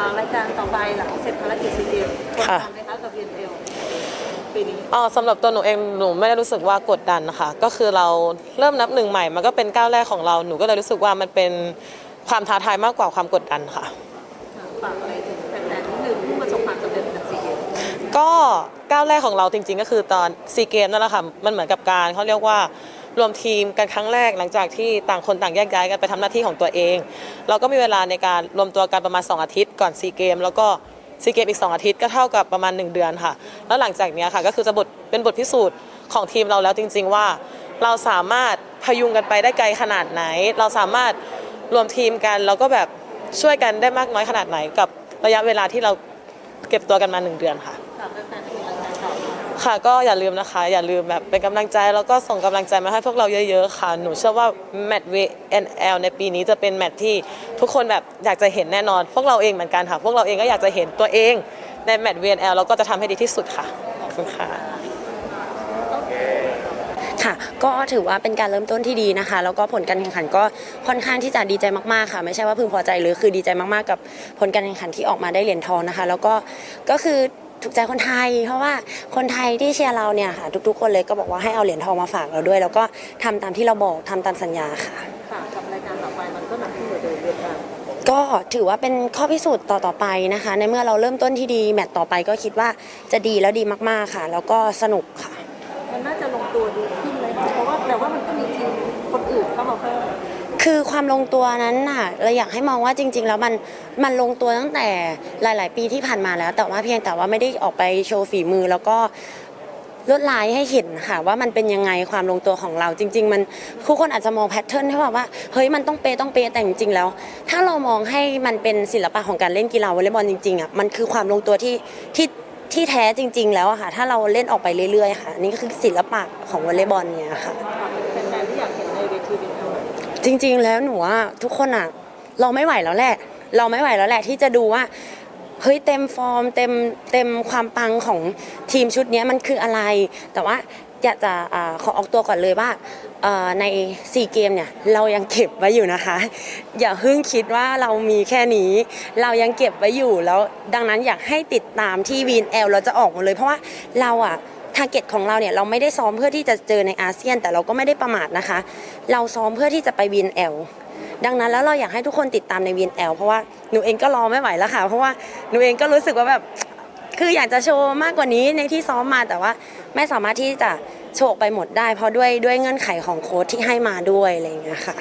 อรายการต่อไปหลังเสร็จภารกิจซีเกมกดค่ะดันไหมคะกับ VNL ปีนี้อ๋อสำหรับตัวหนูเองหนูไม่ได้รู้สึกว่ากดดันนะคะก็คือเราเริ่มนับหนึ่งใหม่ มันก็เป็นก้าวแรกของเราหนูก็เลยรู้สึกว่ามันเป็นความท้าทายมากกว่าความกดดันค่ะฝากอะไรถึงแฟนๆนิดนึงผู้ประสบความสำเร็จจากซีเกมก็ก้าวแรกของเราจริง ๆ ก็คือตอนซีเกมนั่นแหละค่ะมันเหมือนกับการเขาเรียกว่า รวมทีมกันครั้งแรกหลังจากที่ต่างคนต่างแยกย้ายกันไปทำหน้าที่ของตัวเอง เราก็มีเวลาในการรวมตัวกันประมาณ 2 อาทิตย์ก่อนซีเกม แล้วก็ซีเกมอีก 2 อาทิตย์ก็เท่ากับประมาณ 1 เดือนค่ะ แล้วหลังจากนี้ค่ะก็คือจะบทเป็นบทพิสูจน์ของทีมเราแล้วจริง ๆว่า เราสามารถพยุงกันไปได้ไกลขนาดไหน เราสามารถรวมทีมกันแล้วก็แบบช่วยกันได้มากน้อยขนาดไหนกับระยะเวลาที่เราเก็บตัวกันมาหนึ่งเดือนค่ะ ค่ะก็อย่าลืมนะคะ อย่าลืมแบบเป็นกำลังใจแล้วก็ส่งกำลังใจมาให้พวกเราเยอะ ๆ ค่ะ หนูเชื่อว่าแมตช์ VNL ในปีนี้จะเป็นแมตช์ที่ทุกคนแบบอยากจะเห็นแน่นอน พวกเราเองเหมือนกันค่ะ พวกเราเองก็อยากจะเห็นตัวเองในแมตช์ VNL แล้วก็จะทำให้ดีที่สุดค่ะขอบคุณค่ะ ค่ะ ก็ถือว่าเป็นการเริ่มต้นที่ดีนะคะ แล้วก็ผลการแข่งขันก็ค่อนข้างที่จะดีใจมากๆค่ะ ไม่ใช่ว่าพึงพอใจหรือคือดีใจมากๆกับผลการแข่งขันที่ออกมาได้เหรียญทองนะคะ แล้วก็ก็คือ ถูกใจคนไทย เพราะว่าคนไทยที่เชียร์เราเนี่ยค่ะ ทุกๆ คนเลยก็บอกว่าให้เอาเหรียญทองมาฝากเราด้วย แล้วก็ทำตามที่เราบอกทำตามสัญญาค่ะค่ะกับรายการต่อไปมันก็หนักขึ้นกว่าเดิมเรียนกันก็ถือว่าเป็นข้อพิสูจน์ต่อๆไปนะคะ ในเมื่อเราเริ่มต้นที่ดีแมตต์ต่อไปก็คิดว่าจะดีแล้วดีมากๆค่ะ แล้วก็สนุกค่ะ มันน่าจะลงตัวดีขึ้นเลยค่ะเพราะว่าแต่ว่ามันก็มีทีมคนอื่นเข้ามาเพิ่ม คือความลงตัวนั้นน่ะเราอยากให้มองว่าจริง ๆ แล้วมันมันลงตัวตั้งแต่หลาย ๆ ปีที่ผ่านมาแล้ว แต่ว่าเพียงแต่ว่าไม่ได้ออกไปโชว์ฝีมือแล้วก็ลวดลายให้เห็นค่ะว่ามันเป็นยังไงความลงตัวของเราจริง ๆ มันทุกคนอาจจะมองแพทเทิร์นให้แบบว่าเฮ้ยมันต้องเปย์ต้องเปย์แต่จริงๆแล้ว ถ้าเรามองให้มันเป็นศิลปะของการเล่นกีฬาวอลเลย์บอลจริงๆอะมันคือความลงตัวที่ที่ที่แท้จริง ๆ แล้วอะค่ะ ถ้าเราเล่นออกไปเรื่อยๆค่ะนี่ก็คือศิลปะของวอลเลย์บอลเนี่ยค่ะ จริง ๆ แล้วหนูว่าทุกคนอะเราไม่ไหวแล้วแหละ เราไม่ไหวแล้วแหละที่จะดูว่าเฮ้ยเต็มฟอร์มเต็มเต็มความปังของทีมชุดนี้มันคืออะไร แต่ว่าอยากจะขอออกตัวก่อนเลยว่าในซีเกมเนี่ยเรายังเก็บไว้อยู่นะคะ อย่าเพิ่งคิดว่าเรามีแค่นี้ เรายังเก็บไว้อยู่แล้วดังนั้นอยากให้ติดตามที่วีนแอลเราจะออกหมาเลยเพราะว่าเราอะาร์เก็ตของเราเนี่ยเราไม่ได้ซ้อมเพื่อที่จะเจอในอาเซียน แต่เราก็ไม่ได้ประมาทนะคะ เราซ้อมเพื่อที่จะไปวีนแอลดังนั้นแล้วเราอยากให้ทุกคนติดตามใน VNL เพราะว่าหนูเองก็รอไม่ไหวแล้วค่ะ เพราะว่าหนูเองก็รู้สึกว่าแบบคืออยากจะโชว์มากกว่านี้ในที่ซ้อมมาแต่ว่าไม่สามารถที่จะโชว์ไปหมดได้ เพราะด้วยด้วยเงื่อนไขของโค้ชที่ให้มาด้วยอะไรอย่างเงี้ยค่ะ